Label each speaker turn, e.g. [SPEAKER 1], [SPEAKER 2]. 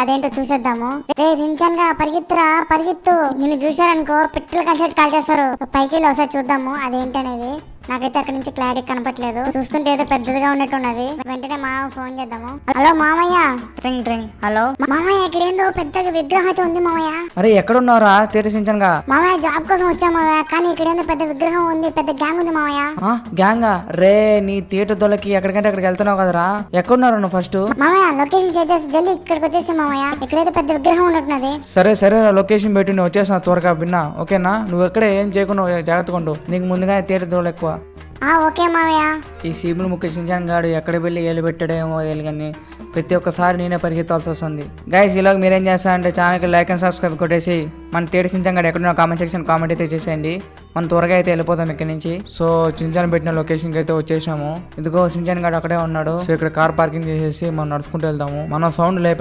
[SPEAKER 1] అదేంటో చూసేద్దాము. రే రించన్గా పరిగెత్తురా పరిగెత్తు. నిన్ను చూశారనుకో పిట్టలు కలిసేట్టు కాల్ చేస్తారు పైకి వెళ్ళి ఒకసారి చూద్దాము అదేంటనేది. నాకైతే అక్కడి నుంచి క్లారిటీ కనపట్లేదు. చూస్తుంటే ఏదో పెద్దదిగా ఉన్నట్టున్నది. వెంటనే మామ ఫోన్ చేద్దాము. హలో మామయ్య.
[SPEAKER 2] Ring ring. హలో.
[SPEAKER 1] మామయ్య ఇక్కడ ఏందో పెద్దగా విగ్రహం అయితే ఉంది మామయ్య.
[SPEAKER 3] అరే ఎక్కడున్నారా తీరసించనుగా
[SPEAKER 1] మామయ్య జాబ్ కోసం వచ్చా మామయ్య కానీ ఇక్కడ ఏందో పెద్ద విగ్రహం ఉంది పెద్ద గ్యాంగ్ ఉంది మామయ్య.
[SPEAKER 3] గ్యాంగా రే నీ థియేటర్ దొలకి ఎక్కడికంటే అక్కడికి వెళ్తున్నావు కదరా? ఎక్కడున్నారు నువ్వు ఫస్ట్
[SPEAKER 1] మామయ్య లొకేషన్ షేర్ చేసి జల్దీ ఇక్కడికి వచ్చేసి మామయ్య. ఇక్కడైతే పెద్ద విగ్రహం ఉన్నట్టున్నది.
[SPEAKER 3] సరే సరే లొకేషన్ పెట్టి నేను వచ్చేసిన త్వరగా విన్నా. ఓకేనా? నువ్వు ఎక్కడే ఏం చేయకుండా జాగ్రత్తగా ఉండు. నీకు ముందుగానే థియేటర్ దోలు ఎక్కువ.
[SPEAKER 1] ఓకే మావయ్య.
[SPEAKER 3] ఈ సీములు ముఖ్య సింజాన్ గాడు ఎక్కడ వెళ్ళి ఏలు పెట్టాడేమో ఏలు కానీ ప్రతి ఒక్కసారి నేనే పరిగెత్తాల్సి వస్తుంది. గైస్ ఈలోగా మీరేం చేస్తారంటే ఛానల్కి లైక్ అండ్ సబ్స్క్రైబ్ కొట్టేసి మన తేడు సింజాన్ గాడు ఎక్కడున్న కామెంట్ సెక్షన్ కామెంట్ అయితే చేసేయండి. మనం త్వరగా అయితే వెళ్ళిపోతాం ఇక్కడి నుంచి. సో సింజాన్ పెట్టిన లొకేషన్కి అయితే వచ్చేసాము. ఇదిగో సింజాన్ గాడు అక్కడే ఉన్నాడు. సో ఇక్కడ కార్ పార్కింగ్ చేసేసి మనం నడుచుకుంటూ వెళ్తాము మనం సౌండ్ లేప